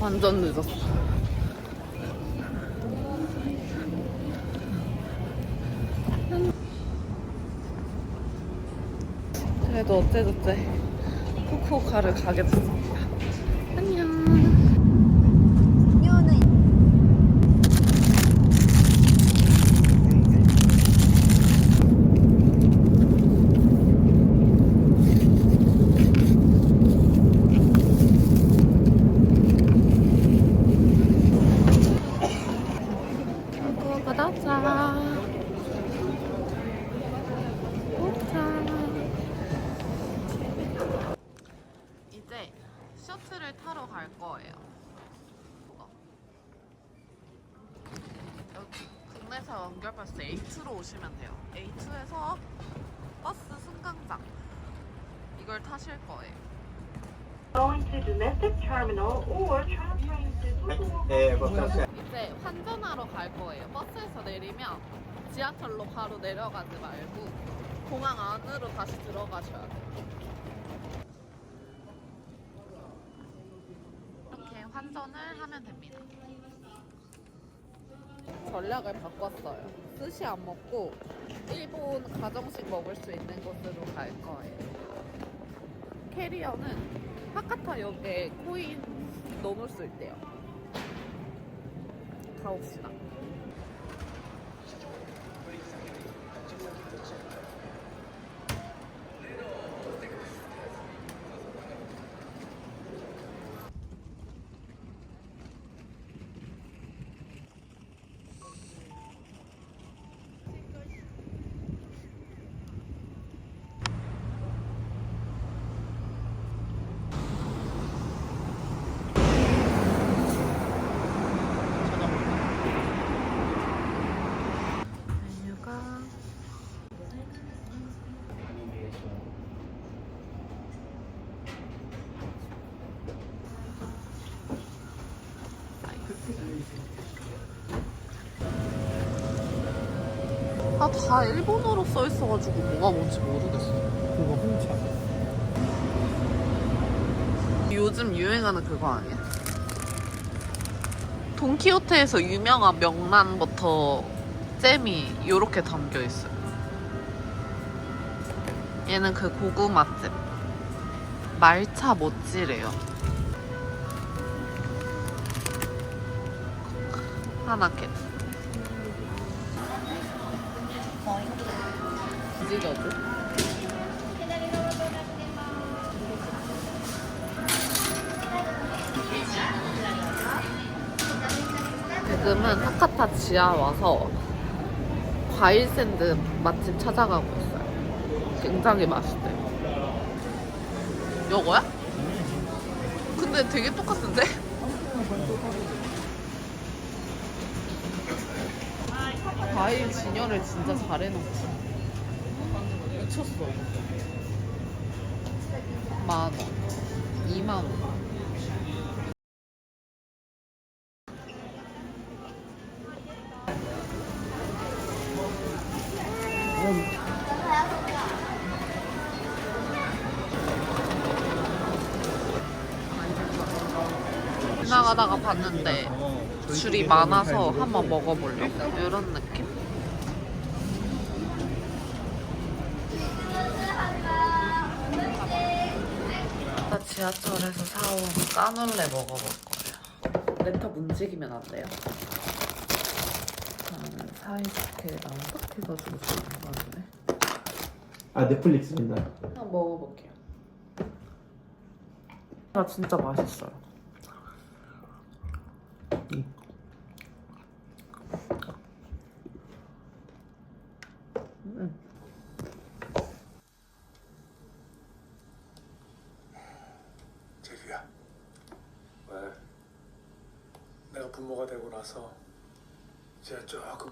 완전 늦었어. 그래도 어째저째 가게 됐습 도착. 도착. 이제 셔틀을 타러 갈 거예요. 어. 여기 국내선 연결버스 A2로 오시면 돼요. A2에서 버스 승강장 이걸 타실 거예요. Going to domestic terminal or transferring to. 네, 그렇습니다. 이제 환전하러 갈 거예요. 버스에서 내리면 지하철로 바로 내려가지 말고 공항 안으로 다시 들어가셔야 돼요. 이렇게 환전을 하면 됩니다. 전략을 바꿨어요. 스시 안 먹고 일본 가정식 먹을 수 있는 곳으로 갈 거예요. 캐리어는 하카타역에 코인 넣을 수 있대요. 가봅시다. 메뉴가 아, 다 일본어로 써 있어가지고 뭐가 뭔지 모르겠어. 그거 홍차. 요즘 유행하는 그거 아니야? 돈키호테에서 유명한 명란버터 잼이 요렇게 담겨 있어요. 얘는 그 고구마 잼. 말차 모찌래요. 하나 캔. 뒤져줘. 지금은 하카타 지하 와서 과일 샌드 맛집 찾아가고 있어요. 굉장히 맛있대요. 요거야? 근데 되게 똑같은데? 과일 진열을 진짜 잘해놓지. 미쳤어. 만 원. 2만 원. 지나가다가 봤는데 줄이 많아서 한번 먹어보려고 이런 느낌? 나 지하철에서 사온 까눌레 먹어볼 거예요. 랩탑 움직이면 안 돼요? 나는 사이즈케랑 딱 해가지고 주는 거 같네. 아 넷플릭스 맨날. 한번 먹어볼게요. 아 진짜 맛있어요. 음. 부모가 되고 나서 이제 조금